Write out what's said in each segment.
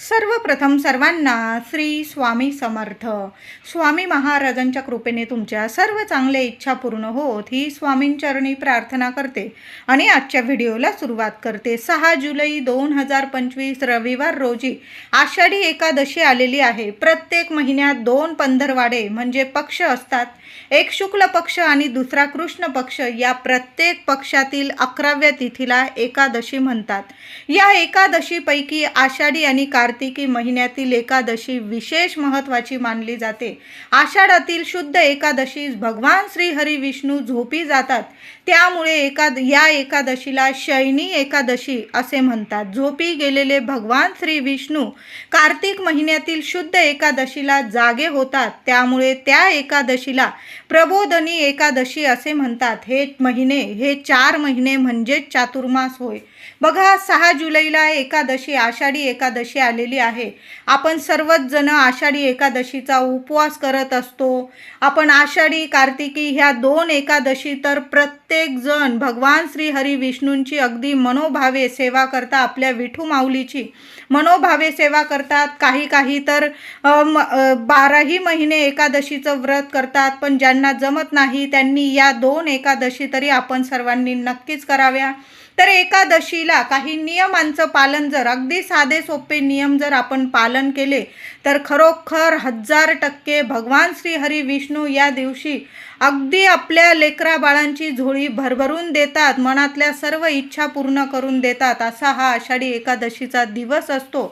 सर्वप्रथम सर्वांना श्री स्वामी समर्थ. स्वामी महाराजांच्या कृपेने तुमच्या सर्व चांगल्या इच्छा पूर्ण होत ही स्वामींचरणी प्रार्थना करते आणि आजच्या व्हिडिओला सुरुवात करते. सहा जुलै दोन हजार पंचवीस रविवार रोजी आषाढी एकादशी आलेली आहे. प्रत्येक महिन्यात दोन पंधरवाडे म्हणजे पक्ष असतात. एक शुक्ल पक्ष आणि दुसरा कृष्ण पक्ष या प्रत्येक पक्षातील अकराव्या तिथीला एकादशी म्हणतात. या एकादशीपैकी आषाढी आणि का कार्तिकी महिन्यातील एकादशी विशेष महत्त्वाची मानली जाते. आषाढातील शुद्ध एकादशी भगवान श्री हरी विष्णू झोपी जातात. त्यामुळे एका या एकादशीला शयनी एकादशी असे म्हणतात. झोपी गेलेले भगवान श्री विष्णू कार्तिक महिन्यातील शुद्ध एकादशीला जागे होतात. त्यामुळे त्या एकादशीला प्रबोधनी एकादशी असे म्हणतात. हे महिने हे चार महिने म्हणजेच चातुर्मास होय. बघा सहा जुलैला एकादशी आषाढी एकादशी आलेली आहे. आपण सर्वच जण आषाढी एकादशीचा उपवास करत असतो. आपण आषाढी कार्तिकी ह्या दोन एकादशी तर प्रत्येक जण भगवान श्री हरी विष्णूंची अगदी मनोभावे सेवा करता आपल्या विठू माऊलीची मनोभावे सेवा करतात. काही काही तर बाराही महिने एकादशीचं व्रत करतात. पण ज्यांना जमत नाही त्यांनी या दोन एकादशी तरी आपण सर्वांनी नक्कीच कराव्या. तर एकादशीला काही नियमांचं पालन जर अगदी साधे सोपे नियम जर आपण पालन केले तर खरोखर हजार टक्के भगवान श्री हरी विष्णू या दिवशी अगदी आपल्या लेकरा बाळांची झोळी भरभरून देतात मनातल्या सर्व इच्छा पूर्ण करून देतात असा हा आषाढी एकादशीचा दिवस असतो.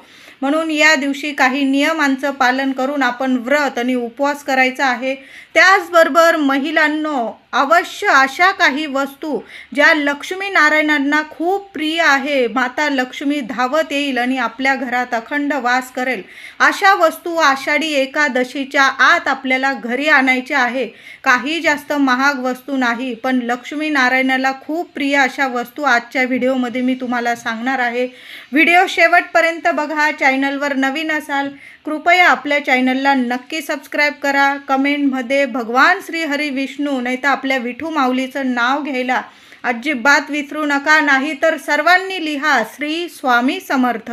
म्हणून या दिवशी काही नियमांचं पालन करून आपण व्रत आणि उपवास करायचा आहे. त्याचबरोबर महिलांनो अवश्य अशा काही वस्तू ज्या लक्ष्मी नारायणांना खूप प्रिय आहे माता लक्ष्मी धावत येईल आणि आपल्या घरात अखंड वास करेल अशा वस्तू आषाढी एकादशीच्या आत आपल्याला घरी आणायच्या आहे. काही जास्त महाग वस्तू नाही पण लक्ष्मी नारायणाला खूप प्रिय अशा वस्तू आजच्या व्हिडिओमध्ये मी तुम्हाला सांगणार आहे. व्हिडिओ शेवटपर्यंत बघा चॅनलवर नवीन असाल कृपया आपल्या चॅनलला नक्की सबस्क्राईब करा. कमेंटमध्ये भगवान श्री हरी विष्णू नाही तर आपल्या विठू माऊलीचं नाव घ्यायला अजिबात विसरू नका. नाही तर सर्वांनी लिहा श्री स्वामी समर्थ.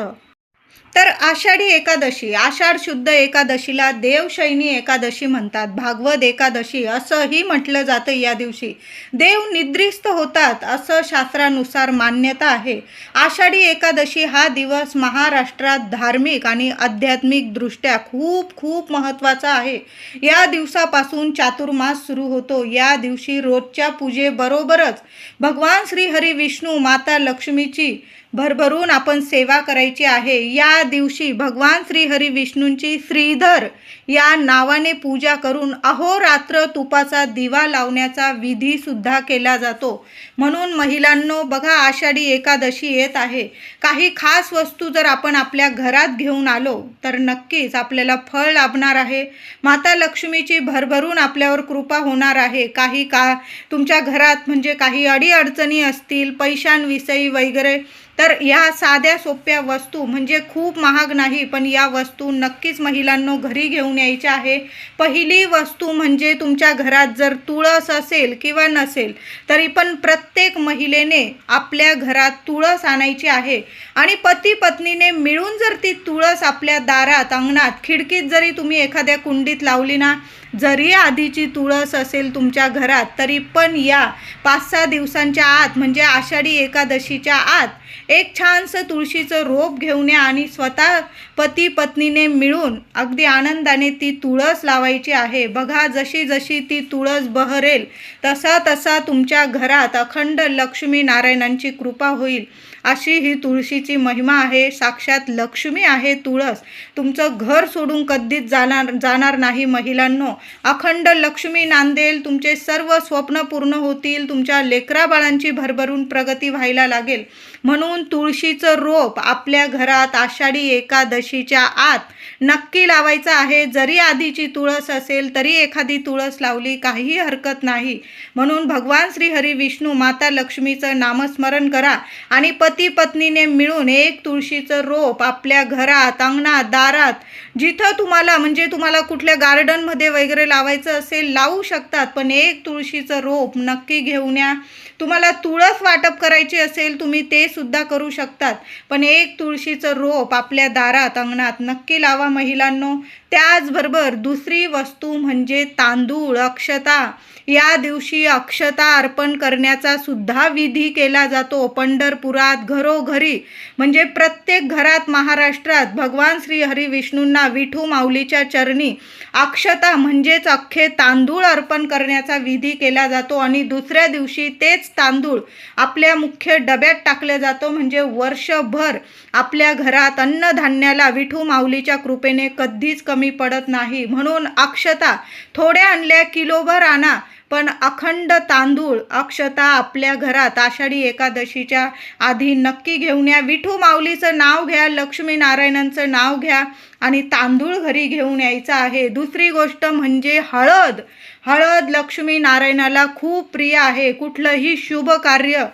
तर आषाढी एकादशी आषाढ शुद्ध एकादशीला देवशैनी एकादशी म्हणतात. भागवत एकादशी असंही म्हटलं जातं या दिवशी. देव निद्रिस्त होतात असं शास्त्रानुसार मान्यता आहे. आषाढी एकादशी हा दिवस महाराष्ट्रात धार्मिक आणि आध्यात्मिकदृष्ट्या खूप खूप महत्त्वाचा आहे. या दिवसापासून चातुर्मास सुरू होतो. या दिवशी रोजच्या पूजेबरोबरच भगवान श्रीहरी विष्णू माता लक्ष्मीची भरभरून आपण सेवा करायची आहे. या दिवशी भगवान श्रीहरी विष्णूंची श्रीधर या नावाने पूजा करून अहोरात्र तुपाचा दिवा लावण्याचा विधीसुद्धा केला जातो. म्हणून महिलांनो बघा आषाढी एकादशी येत आहे. काही खास वस्तू जर आपण आपल्या घरात घेऊन आलो तर नक्कीच आपल्याला फळ लाभणार आहे. माता लक्ष्मीची भरभरून आपल्यावर कृपा होणार आहे. काही का तुमच्या घरात म्हणजे काही अडीअडचणी असतील पैशांविषयी वगैरे तर या साध्या सोप्या वस्तू म्हणजे खूप महाग नाही पण या वस्तू नक्कीच महिलांनो घरी घेऊन यायच्या आहे. पहिली वस्तू म्हणजे तुमच्या घरात जर तुळस असेल किंवा नसेल तरी पण प्रत्येक महिलेने आपल्या घरात तुळस आणायची आहे. आणि पती पत्नीने मिळून जर ती तुळस आपल्या दारात अंगणात खिडकीत जरी तुम्ही एखाद्या कुंडीत लावली ना जरी आधीची तुळस असेल तुमच्या घरात तरी पण या पाच सहा दिवसांच्या आत म्हणजे आषाढी एकादशीच्या आत एक छानसं तुळशीचं रोप घेऊन या आणि स्वतः पती पत्नीने मिळून अगदी आनंदाने ती तुळस लावायची आहे. बघा जशी जशी ती तुळस बहरेल तसा तसा तुमच्या घरात अखंड लक्ष्मी नारायणांची कृपा होईल. अशी ही तुळशीची महिमा आहे. साक्षात लक्ष्मी आहे तुळस. तुमचं घर सोडून कधीच जाणार जाणार नाही महिलांनो. अखंड लक्ष्मी नांदेल तुमचे सर्व स्वप्न पूर्ण होतील तुमच्या लेकरा बाळांची भरभरून प्रगती व्हायला लागेल. म्हणून तुळशीचं रोप आपल्या घरात आषाढी एकादशीच्या आत नक्की लावायचं आहे. जरी आधीची तुळस असेल तरी एखादी तुळस लावली काहीही हरकत नाही. म्हणून भगवान श्री हरी विष्णू माता लक्ष्मीचं नामस्मरण करा आणि पती पत्नीने मिळून एक तुळशीचं रोप आपल्या घरात अंगणात दारात जिथं तुम्हाला म्हणजे तुम्हाला कुठल्या गार्डनमध्ये वगैरे लावायचं असेल लावू शकतात. पण एक तुळशीचं रोप नक्की घेऊन या. तुम्हाला तुळस वाटप करायची असेल तुम्ही ते सुद्धा करू शकतात. पण एक तुळशीचं रोप आपल्या दारात अंगणात नक्की लावा महिलांनो. त्याचबरोबर दुसरी वस्तू म्हणजे तांदूळ अक्षता. या दिवशी अक्षता अर्पण करण्याचा सुद्धा विधी केला जातो पंढरपुरात घरोघरी. म्हणजे प्रत्येक घरात महाराष्ट्रात भगवान श्री हरी विष्णूंना विठू माऊलीच्या चरणी अक्षता म्हणजेच अख्खे तांदूळ अर्पण करण्याचा विधी केला जातो. आणि दुसऱ्या दिवशी तेच तांदूळ आपल्या मुख्य डब्यात टाकलं जातो. म्हणजे वर्षभर आपल्या घरात अन्नधान्याला विठू माऊलीच्या कृपेने कधीच कमी पडत नाही. म्हणून अक्षता थोड्या आणल्या किलोभर आणा पण अखंड तांदूळ अक्षता आपल्या घरात आषाढी एकादशीच्या आधी नक्की घेऊन या. विठू माऊलीचं नाव घ्या लक्ष्मी नारायणांचं नाव घ्या आणि तांदूळ घरी घेऊन यायचं आहे. दुसरी गोष्ट म्हणजे हळद. हळद लक्ष्मी नारायणाला खूप प्रिय आहे. कुठलंही शुभ कार्य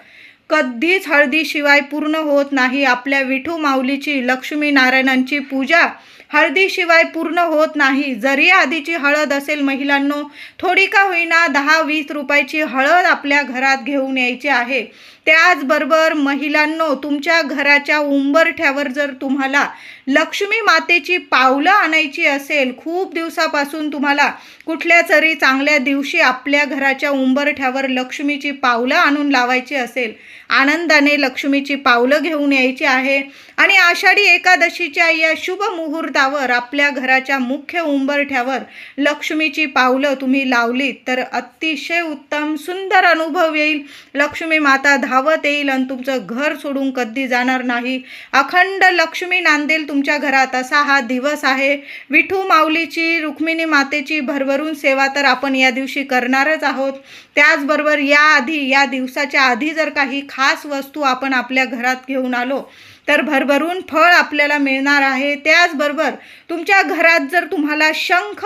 कधीच हळदीशिवाय पूर्ण होत नाही. आपल्या विठू माऊलीची लक्ष्मी नारायणांची पूजा हळदीशिवाय पूर्ण होत नाही. जरी आधीची हळद असेल महिलांनो थोडी का होईना दहा वीस रुपयाची हळद आपल्या घरात घेऊन यायची आहे. त्याचबरोबर महिलांनो तुमच्या घराच्या उंबरठ्यावर जर तुम्हाला लक्ष्मी मातेची पावलं आणायची असेल खूप दिवसापासून तुम्हाला कुठल्या तरी चांगल्या दिवशी आपल्या घराच्या उंबरठ्यावर लक्ष्मीची पावलं आणून लावायची असेल आनंदाने लक्ष्मीची पावलं घेऊन यायची आहे. आणि आषाढी एकादशीच्या या शुभ मुहूर्तावर आपल्या घराच्या मुख्य उंबरठ्यावर लक्ष्मीची पावलं तुम्ही लावलीत तर अतिशय उत्तम सुंदर अनुभव येईल. लक्ष्मी माता धावत येईल आणि तुमचं घर सोडून कधी जाणार नाही. अखंड लक्ष्मी नांदेल तुमच्या घरात. असा हा दिवस आहे. विठू माऊलीची रुक्मिणी मातेची भरभरून सेवा तर आपण या दिवशी करणारच आहोत. त्याचबरोबर या आधी या दिवसाच्या आधी जर काही खास वस्तू आपण आपल्या घरात घेऊन आलो तर भरभरून फळ आपल्याला मिळणार आहे. त्याचबरोबर तुमच्या घरात जर तुम्हाला शंख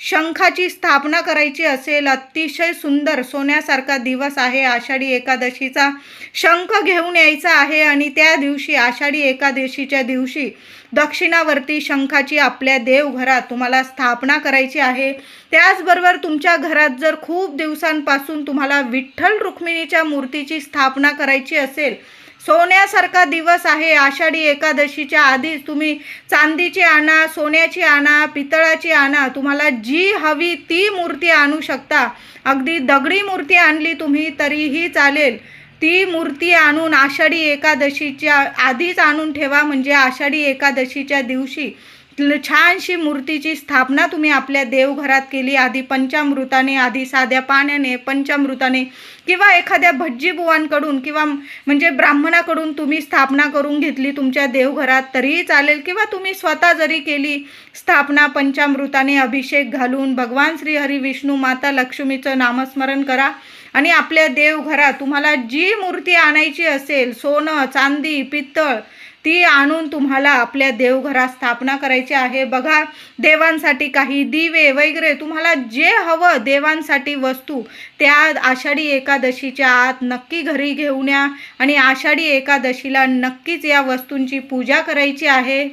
शंखाची स्थापना करायची असेल अतिशय सुंदर सोन्यासारखा दिवस आहे. आषाढी एकादशीचा शंख घेऊन यायचा आहे आणि त्या दिवशी आषाढी एकादशीच्या दिवशी दक्षिणावर्ती शंखाची आपल्या देवघरात तुम्हाला स्थापना करायची आहे. त्याचबरोबर तुमच्या घरात जर खूप दिवसांपासून तुम्हाला विठ्ठल रुक्मिणीच्या मूर्तीची स्थापना करायची असेल सोन्यासारखा दिवस आहे. आषाढी एकादशीच्या आधीच तुम्ही चांदीची आणा सोन्याची आणा पितळाची आणा. तुम्हाला जी हवी ती मूर्ती आणू शकता. अगदी दगडी मूर्ती आणली तुम्ही तरीही चालेल. ती मूर्ती आणून आषाढी एकादशीच्या आधीच आणून ठेवा. म्हणजे आषाढी एकादशीच्या दिवशी छानशी मूर्तीची स्थापना तुम्ही आपल्या देवघरात केली. आधी पंचामृताने आधी साध्या पाण्याने पंचामृताने किंवा एखाद्या भज्जीबुवांकडून किंवा म्हणजे ब्राह्मणाकडून तुम्ही स्थापना करून घेतली. तुमच्या देवघरात तरीही चालेल किंवा तुम्ही स्वतः जरी केली स्थापना पंचामृताने अभिषेक घालून भगवान श्री हरी विष्णू माता लक्ष्मीचं नामस्मरण करा आणि आपल्या देवघरात तुम्हाला जी मूर्ती आणायची असेल सोनं चांदी पित्तळ ती आणून तुम्हाला आपल्या देवघरात स्थापना करायची आहे. बघा देवांसाठी काही दिवे वगैरे तुम्हाला जे हवं देवांसाठी वस्तू त्या आषाढी एकादशीच्या आत नक्की घरी घेऊन या आणि आषाढी एकादशीला नक्कीच या वस्तूंची पूजा करायची आहे.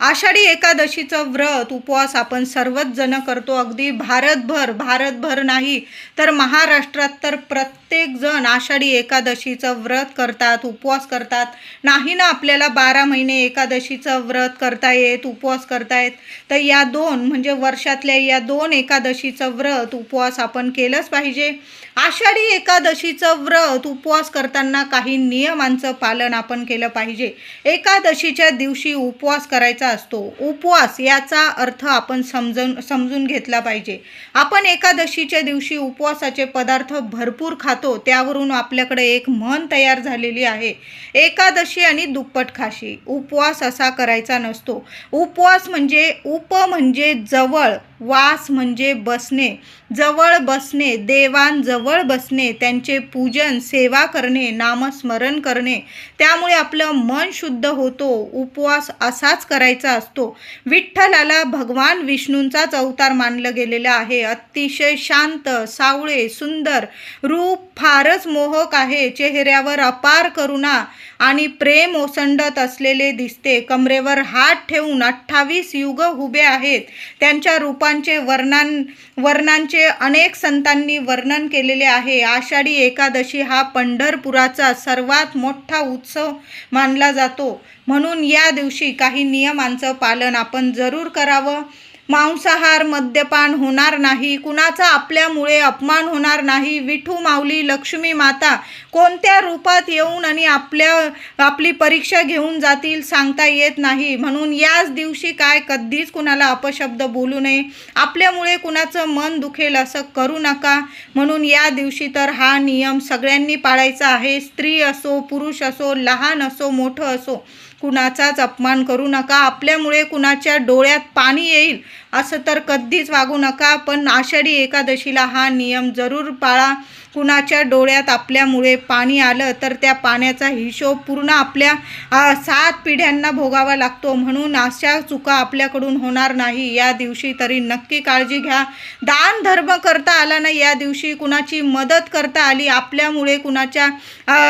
आषाढी एकादशीचं व्रत उपवास आपण सर्वच जण करतो. अगदी भारतभर भारतभर नाही तर महाराष्ट्रात तर प्रत्येक जण आषाढी एकादशीचं व्रत करतात उपवास करतात. नाही ना आपल्याला बारा महिने एकादशीचं व्रत करता येत उपवास करता येत तर या दोन म्हणजे वर्षातल्या या दोन एकादशीचं व्रत उपवास आपण केलंच पाहिजे. आषाढी एकादशीचं व्रत उपवास करताना काही नियमांचं पालन आपण केलं पाहिजे. एकादशीच्या दिवशी उपवास करायचा असतो. उपवास याचा अर्थ आपण समजून समजून घेतला पाहिजे. आपण एकादशीच्या दिवशी उपवासाचे पदार्थ भरपूर खातो. त्यावरून आपल्याकडे एक म्हण तयार झालेली आहे. एकादशी आणि दुप्पट खाशी. उपवास असा करायचा नसतो. उपवास म्हणजे उप म्हणजे जवळ. वास म्हणजे बसणे जवळ बसणे देवांजवळ बसणे त्यांचे पूजन सेवा करणे नामस्मरण करणे. त्यामुळे आपलं मन शुद्ध होतो उपवास असाच करायचा असतो. विठ्ठलाला भगवान विष्णूंचाच अवतार मानलं गेलेलं आहे. अतिशय शांत सावळे सुंदर रूप फारच मोहक आहे. चेहऱ्यावर अपार करुणा आणि प्रेम ओसंडत असलेले दिसते. कमरेवर हात ठेवून अठ्ठावीस युग उभे आहेत. त्यांच्या रूपाने संतांचे वर्णन वर्णांचे अनेक संतांनी वर्णन केलेले आहे. आषाढी एकादशी हा पंढरपुराचा सर्वात मोठा उत्सव मानला जातो. म्हणून या दिवशी काही नियमांचं पालन आपण जरूर करावं. मांसाहार मद्यपान होणार नाही. कुणाचा आपल्यामुळे अपमान होणार नाही. विठू माऊली लक्ष्मी माता कोणत्या रूपात येऊन आणि आपल्या आपली परीक्षा घेऊन जातील सांगता येत नाही. म्हणून याच दिवशी काय कधीच कुणाला अपशब्द बोलू नये. आपल्यामुळे कुणाचं मन दुखेल असं करू नका. म्हणून या दिवशी तर हा नियम सगळ्यांनी पाळायचा आहे. स्त्री असो पुरुष असो लहान असो मोठं असो कुणाचाच अपमान करू नका आपल्यामुळे कुणाच्या डोळ्यात पाणी येईल असं तर कधीच वागू नका पण आषाढी एकादशीला हा नियम जरूर पाळा. कुणाच्या डोळ्यात आपल्यामुळे पाणी आलं तर त्या पाण्याचा हिशोब पूर्ण आपल्या सात पिढ्यांना भोगावा लागतो. म्हणून अशा चुका आपल्याकडून होणार नाही. या दिवशी तरी नक्की काळजी घ्या. दान धर्म करता आला नाही. या दिवशी कुणाची मदत करता आली आपल्यामुळे कुणाच्या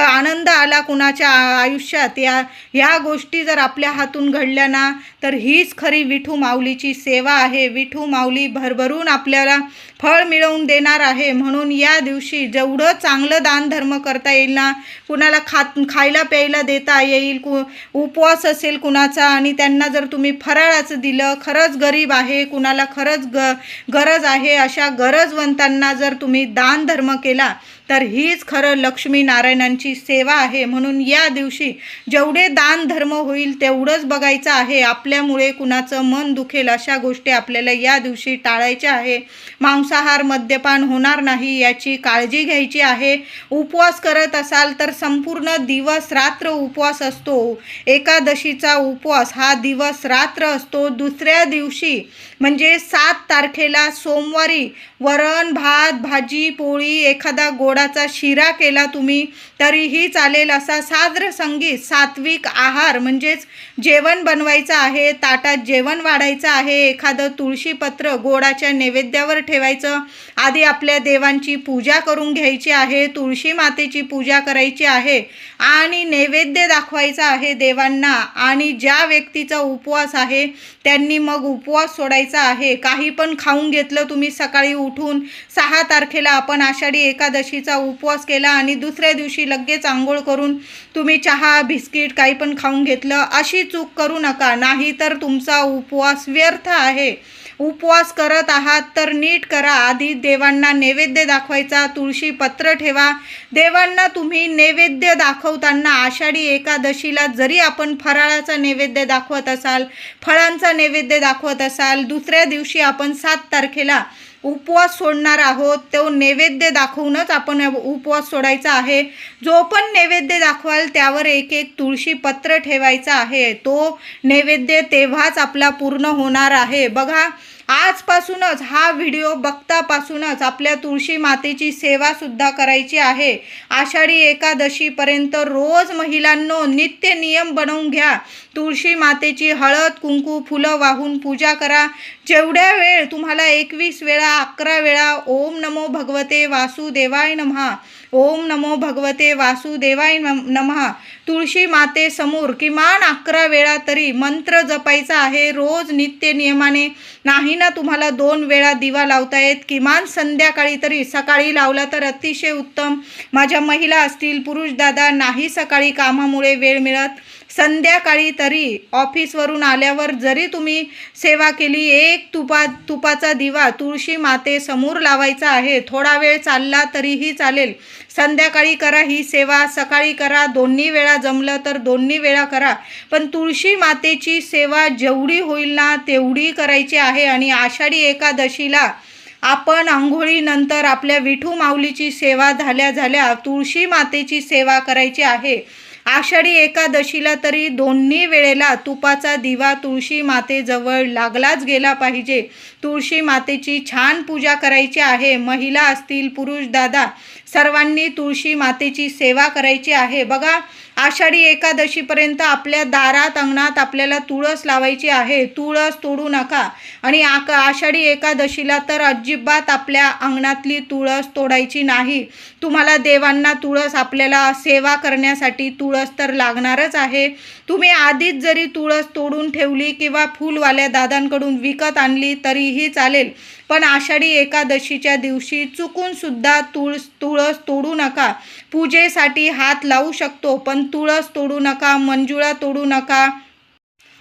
आनंद आला कुणाच्या आयुष्यात. या ह्या गोष्टी जर आपल्या हातून घडल्या ना तर हीच खरी विठू माऊलीची सेवा आहे. विठू माऊली भरभरून आपल्याला फळ मिळवून देणार आहे. म्हणून या दिवशी जेवढं चांगलं दानधर्म करता येईल ना कुणाला खात खायला प्यायला देता येईल कु उपवास असेल कुणाचा आणि त्यांना जर तुम्ही फराळाचं दिलं खरंच गरीब आहे कुणाला खरंच ग गरज आहे अशा गरजवंतांना जर तुम्ही दानधर्म केला तर हीच खरं लक्ष्मी नारायणांची सेवा आहे. म्हणून या दिवशी जेवढे दान धर्म होईल तेवढंच बघायचं आहे. आपल्यामुळे कुणाचं मन दुखेल अशा गोष्टी आपल्याला या दिवशी टाळायच्या आहे. मांसाहार मद्यपान होणार नाही याची काळजी घ्यायची आहे. उपवास करत असाल तर संपूर्ण दिवस रात्र उपवास असतो. एकादशीचा उपवास हा दिवस रात्र असतो. दुसऱ्या दिवशी म्हणजे सात तारखेला सोमवारी वरण भात भाजी पोळी एखादा गोडाचा शिरा केला तुम्ही तरीही चालेल असा साद्र संगीत सात्विक आहार म्हणजेच जेवण बनवायचं आहे ताटात जेवण वाढायचं आहे एखादं तुळशीपत्र गोडाच्या नैवेद्यावर ठेवायचं आधी आपल्या देवांची पूजा करून घ्यायची आहे तुळशी मातेची पूजा करायची आहे आणि नैवेद्य दाखवायचा आहे देवांना आणि ज्या व्यक्तीचा उपवास आहे त्यांनी मग उपवास सोडायचा आहे. काही पण खाऊन घेतलं तुम्ही सकाळी उठून सहा तारखेला आपण आषाढी एकादशीचा उपवास केला आणि दुसऱ्या दिवशी लगेच आंघोळ करून तुम्ही चहा बिस्किट काही पण खाऊन घेतलं अशी चूक करू नका. नाही तर तुमचा उपवास व्यर्थ आहे. उपवास करत आहात तर नीट करा. आधी देवांना नैवेद्य दाखवायचा तुळशी पत्र ठेवा. देवांना तुम्ही नैवेद्य दाखवताना आषाढी एकादशीला जरी आपण फराळाचा नैवेद्य दाखवत असाल फळांचा नैवेद्य दाखवत असाल दुसऱ्या दिवशी आपण सात तारखेला उपवास सोडणार आहोत. तो नैवेद्य दाखवूनच आपण उपवास सोडायचा आहे. जो पण नैवेद्य दाखवाल त्यावर एक एक तुळशी पत्र ठेवायचा आहे. तो नैवेद्य तेव्हाच आपला पूर्ण होणार आहे. बघा आजपासूनच हा व्हिडिओ बघतापासूनच आपल्या तुळशी मातेची सेवासुद्धा करायची आहे. आषाढी एकादशीपर्यंत रोज महिलांनो नित्य नियम बनवून घ्या. तुळशी मातेची हळद कुंकू फुलं वाहून पूजा करा. जेवढ्या वेळ तुम्हाला एकवीस वेळा अकरा वेळा ओम नमो भगवते वासुदेवाय नमहा. ओम नमो भगवते वासुदेवाय नम नमहा तुळशी माते समोर किमान अकरा वेळा तरी मंत्र जपायचा आहे. रोज नित्य नियमाने नाही ना तुम्हाला दोन वेळा दिवा लावता येत? किमान संध्याकाळी तरी सकाळी लावला तर अतिशय उत्तम. माझ्या महिला असतील पुरुष दादा नाही सकाळी कामामुळे वेळ मिळत. संध्याकाळी तरी ऑफिसवरून आल्यावर जरी तुम्ही सेवा केली एक तुपा तुपाचा दिवा तुळशी माते समोर लावायचा आहे थोडा वेळ चालला तरीही चालेल. संध्याकाळी करा ही सेवा सकाळी करा दोन्ही वेळा जमलं तर दोन्ही वेळा करा. पण तुळशी मातेची सेवा जेवढी होईल ना तेवढी करायची आहे आणि आषाढी एकादशीला आपण आंघोळीनंतर आपल्या विठू माऊलीची सेवा झाल्या झाल्या तुळशी मातेची सेवा करायची आहे. आषाढी एकादशीला तरी दोन्ही वेळेला तुपाचा दिवा तुळशी मातेजवळ लागलाच गेला पाहिजे. तुळशी मातेची छान पूजा करायची आहे. महिला असतील पुरुष दादा सर्वांनी तुळशी मातेची सेवा करायची आहे. बघा आषाढी एकादशीपर्यंत आपल्या दारात अंगणात आपल्याला तुळस लावायची आहे. तुळस तोडू नका. आणि आका आषाढी एकादशीला तर अजिबात आपल्या अंगणातली तुळस तोडायची नाही. तुम्हाला देवांना तुळस आपल्याला सेवा करण्यासाठी तुळस तर लागणारच आहे. तुम्ही आधीच जरी तुळस तोडून ठेवली किंवा फुलवाल्या दादांकडून विकत आणली तरीही चालेल. पण आषाढी एकादशीच्या दिवशी चुकून सुद्धा तुळस तुळस तोडू नका. पूजेसाठी हात लावू शकतो पण तुळस तोडू नका मंजुळा तोडू नका.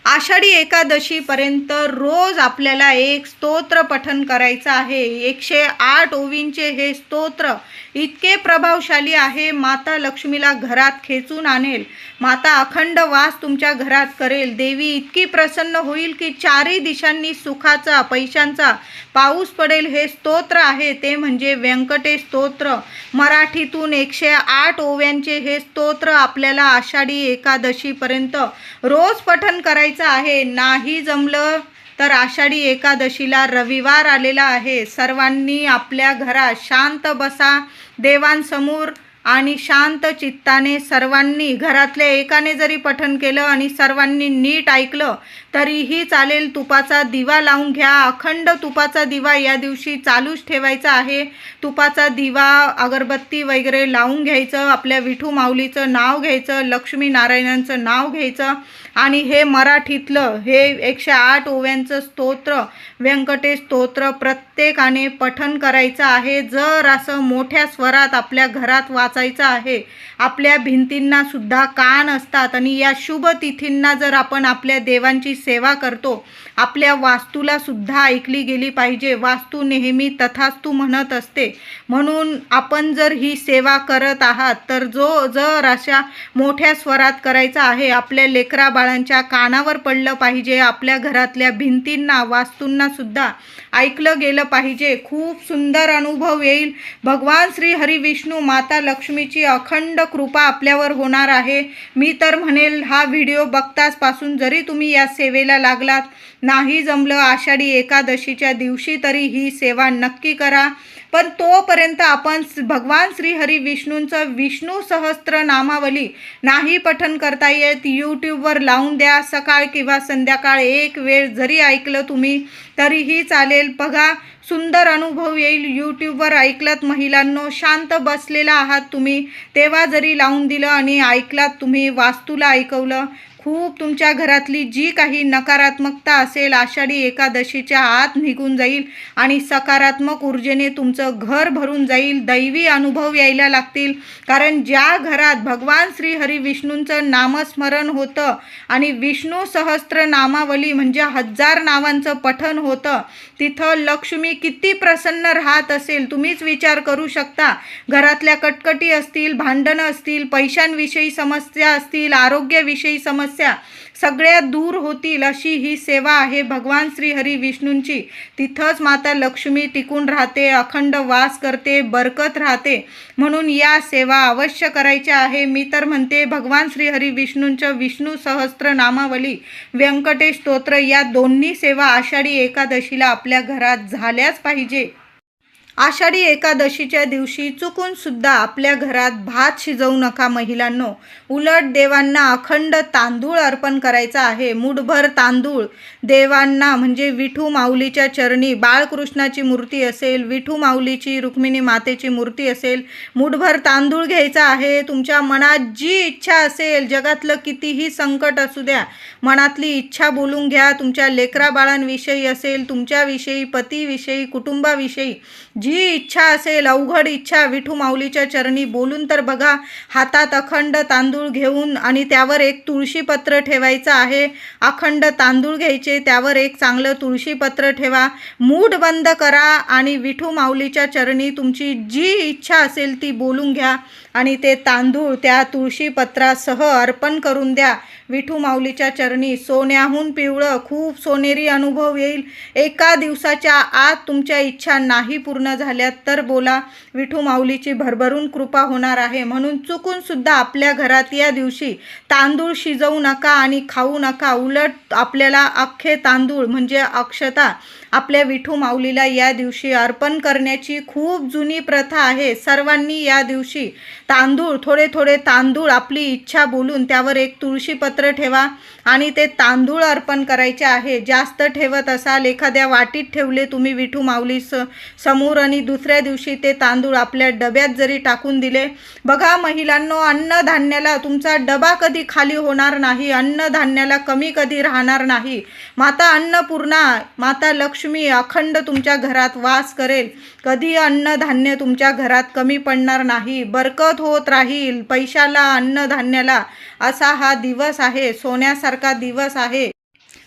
आषाढी एकादशीपर्यंत रोज आपल्याला एक स्तोत्र पठन करायचं आहे. एकशे आठ ओवींचे हे स्तोत्र इतके प्रभावशाली आहे माता लक्ष्मीला घरात खेचून आणेल. माता अखंड वास तुमच्या घरात करेल. देवी इतकी प्रसन्न होईल की चारही दिशांनी सुखाचा पैशांचा पाऊस पडेल. हे स्तोत्र आहे ते म्हणजे व्यंकटेश स्तोत्र. मराठीतून एकशे आठ ओव्यांचे हे स्तोत्र आपल्याला आषाढी एकादशीपर्यंत रोज पठन करायचं आहे. नाही जमलं तर आषाढी एकादशीला रविवार आलेला आहे. सर्वांनी आपल्या घरात शांत बसा. देवांसमोर आणि शांत चित्ताने सर्वांनी घरातल्या एकाने जरी पठन केलं आणि सर्वांनी नीट ऐकलं तरीही चालेल तुपाचा दिवा लावून घ्या. अखंड तुपाचा दिवा या दिवशी चालूच ठेवायचा आहे. तुपाचा दिवा अगरबत्ती वगैरे लावून घ्यायचं आपल्या विठू माऊलीचं नाव घ्यायचं लक्ष्मी नारायणांचं नाव घ्यायचं. आणि हे मराठीतलं हे एकशे आठ ओव्यांचं स्तोत्र व्यंकटेश स्तोत्र प्रत्येकाने पठन करायचं आहे. जर असं मोठ्या स्वरात आपल्या घरात वाचायचं आहे आपल्या भिंतींना सुद्धा कान असतात आणि या शुभ तिथींना जर आपण आपल्या देवांची सेवा करतो. आपल्या वास्तूला सुद्धा ऐकली गेली पाहिजे. वास्तू नेहमी तथास्तू म्हणत असते. म्हणून आपण जर ही सेवा करत आहात तर जो जर अशा मोठ्या स्वरात करायचा आहे आपल्या लेकरा बाळांच्या कानावर पडलं पाहिजे आपल्या घरातल्या भिंतींना वास्तूंना सुद्धा ऐकलं गेलं पाहिजे. खूप सुंदर अनुभव येईल. भगवान श्री हरी विष्णू माता लक्ष्मीची अखंड कृपा आपल्यावर होणार आहे. मी तर म्हणेल हा व्हिडिओ बघताच पासून जरी तुम्ही या सेवेला लागलात नाही जमलं आषाढी एकादशीच्या दिवशी तरी ही सेवा नक्की करा. पण तोपर्यंत आपण भगवान श्रीहरी विष्णूंचं विष्णू सहस्त्र नामावली नाही पठन करता येत. यूट्यूबवर लावून द्या. सकाळ किंवा संध्याकाळ एक वेळ जरी ऐकलं तुम्ही तरीही चालेल. बघा सुंदर अनुभव येईल. यूट्यूबवर ऐकलात महिलांनो शांत बसलेला आहात तुम्ही. तेव्हा जरी लावून दिलं आणि ऐकलात तुम्ही वास्तूला ऐकवलं खूप तुमच्या घरातली जी काही नकारात्मकता असेल आषाढी एकादशीच्या आत निघून जाईल आणि सकारात्मक ऊर्जेने तुमचं घर भरून जाईल दैवी अनुभव यायला लागतील. कारण ज्या घरात भगवान श्री हरी विष्णूंचं नामस्मरण होतं आणि विष्णू सहस्त्र नामावली म्हणजे हजार नावांचं पठन होतं तिथं लक्ष्मी किती प्रसन्न राहत असेल तुम्हीच विचार करू शकता. घरातल्या कटकटी असतील भांडणं असतील पैशांविषयी समस्या असतील आरोग्याविषयी समस्या समस्या सगळ्या दूर होतील अशी ही सेवा आहे भगवान श्री हरी विष्णूंची. तिथंच माता लक्ष्मी टिकून राहते अखंड वास करते बरकत राहते. म्हणून या सेवा अवश्य करायच्या आहे. मी तर म्हणते भगवान श्री हरी विष्णूंचं विष्णू सहस्त्र नामावली व्यंकटेश स्तोत्र या दोन्ही सेवा आषाढी एकादशीला आपल्या घरात झाल्याच पाहिजे. आषाढी एकादशीच्या दिवशी चुकून सुद्धा आपल्या घरात भात शिजवू नका महिलांनो. उलट देवांना अखंड तांदूळ अर्पण करायचा आहे. मुठभर तांदूळ. देवांना म्हणजे विठू माऊलीच्या चरणी बाळकृष्णाची मूर्ती असेल विठू माऊलीची रुक्मिणी मातेची मूर्ती असेल मुठभर तांदूळ घ्यायचा आहे. तुमच्या मनात जी इच्छा असेल जगातलं कितीही संकट असू द्या मनातली इच्छा बोलून घ्या. तुमच्या लेकरा बाळांविषयी असेल तुमच्याविषयी पतीविषयी कुटुंबाविषयी जी इच्छा असेल अवघड इच्छा विठू माऊलीच्या चरणी बोलून तर बघा हातात अखंड तांदूळ घेऊन आणि त्यावर एक तुळशीपत्र ठेवायचं आहे. अखंड तांदूळ घ्यायचे त्यावर एक चांगलं तुळशीपत्र ठेवा. मूठ बंद करा आणि विठू माऊलीच्या चरणी तुमची जी इच्छा असेल ती बोलून घ्या. आणि ते तांदूळ त्या तुळशीपत्रासह अर्पण करून द्या. विठू माऊलीच्या चरणी सोन्याहून पिवळं खूप सोनेरी अनुभव येईल. एका दिवसाच्या आत तुमच्या इच्छा नाही पूर्ण झाल्या झाल्यात तर बोला विठू माऊलीची भरभरून कृपा होणार आहे. म्हणून चुकूनसुद्धा आपल्या घरात या दिवशी तांदूळ शिजवू नका आणि खाऊ नका. उलट आपल्याला अख्खे तांदूळ म्हणजे अक्षता आपल्या विठू माऊलीला या दिवशी अर्पण करण्याची खूप जुनी प्रथा आहे. सर्वांनी या दिवशी तांदूळ थोडे थोडे तांदूळ आपली इच्छा बोलून त्यावर एक तुळशीपत्र ठेवा आणि ते तांदूळ अर्पण करायचे आहे. जास्त ठेवत असाल एखाद्या वाटीत ठेवले तुम्ही विठू माऊली स समोर आणि दुसऱ्या दिवशी ते तांदूळ आपल्या डब्यात जरी टाकून दिले बघा महिलांनो अन्नधान्याला तुमचा डबा कधी खाली होणार नाही अन्नधान्याला कमी कधी राहणार नाही. माता अन्नपूर्णा माता लक्ष्मी अखंड तुमच्या घरात वास करेल. कधी अन्नधान्य तुमच्या घरात कमी पडणार नाही. बरकत होत राहील पैशाला अन्नधान्याला. असा हा दिवस आहे सोन्यासारखा दिवस आहे.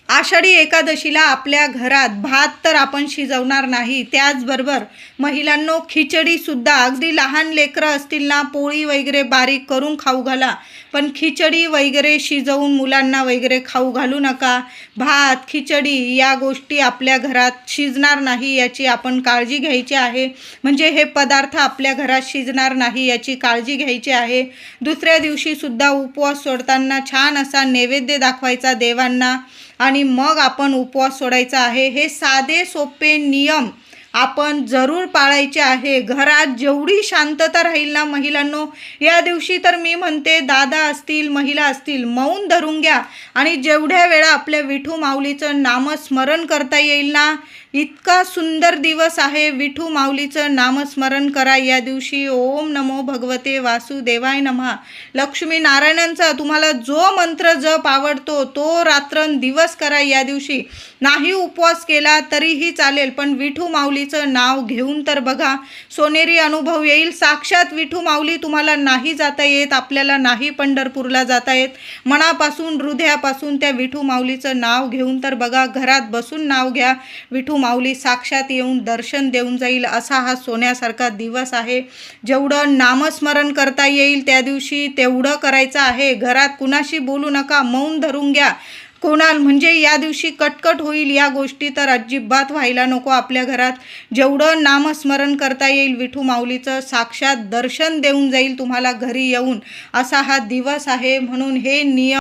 आषाढी एकादशीला आपल्या घरात भात तर आपण शिजवणार नाही. त्याचबरोबर महिलांनो खिचडीसुद्धा अगदी लहान लेकरं असतील ना पोळी वगैरे बारीक करून खाऊ घाला. पण खिचडी वगैरे शिजवून मुलांना वगैरे खाऊ घालू नका. भात खिचडी या गोष्टी आपल्या घरात शिजणार नाही याची आपण काळजी घ्यायची आहे. म्हणजे हे पदार्थ आपल्या घरात शिजणार नाही याची काळजी घ्यायची आहे. दुसऱ्या दिवशीसुद्धा उपवास सोडताना छान असा नैवेद्य दाखवायचा देवांना. आणि मग आपण उपवास सोडायचा आहे. हे साधे सोपे नियम आपण जरूर पाळायचे आहे. घरात जेवढी शांतता राहील ना महिलांनो या दिवशी तर मी म्हणते दादा असतील महिला असतील मौन धरून घ्या. आणि जेवढ्या वेळा आपल्या विठू माऊलीचं नामस्मरण करता येईल ना इतका सुंदर दिवस आहे. विठू माऊलीचं नामस्मरण करा. या दिवशी ओम नमो भगवते वासुदेवाय नमः लक्ष्मी नारायणांचा तुम्हाला जो मंत्र जप आवडतो तो रात्रन दिवस करा या दिवशी. नाही उपवास केला तरीही चालेल पण विठू माऊलीचं नाव घेऊन तर बघा. सोनेरी अनुभव येईल. साक्षात विठू माऊली तुम्हाला नाही जाता येत आपल्याला नाही पंढरपूरला जाता येत. मनापासून हृदयापासून त्या विठू माऊलीचं नाव घेऊन तर बघा. घरात बसून नाव घ्या. विठू माऊली साक्षात येऊन दर्शन देऊन जाईल असा हा सोन्यासारखा दिवस आहे. जेवढं नामस्मरण करता येईल त्या दिवशी तेवढं करायचं आहे. घरात कुणाशी बोलू नका मौन धरून घ्या. कोणाल म्हणजे या दिवशी कटकट होईल या गोष्टी तर अजिबात व्हायला नको आपल्या घरात. जेवढं नामस्मरण करता येईल विठू माऊलीचं साक्षात दर्शन देऊन जाईल तुम्हाला घरी येऊन असा हा दिवस आहे म्हणून हे नियम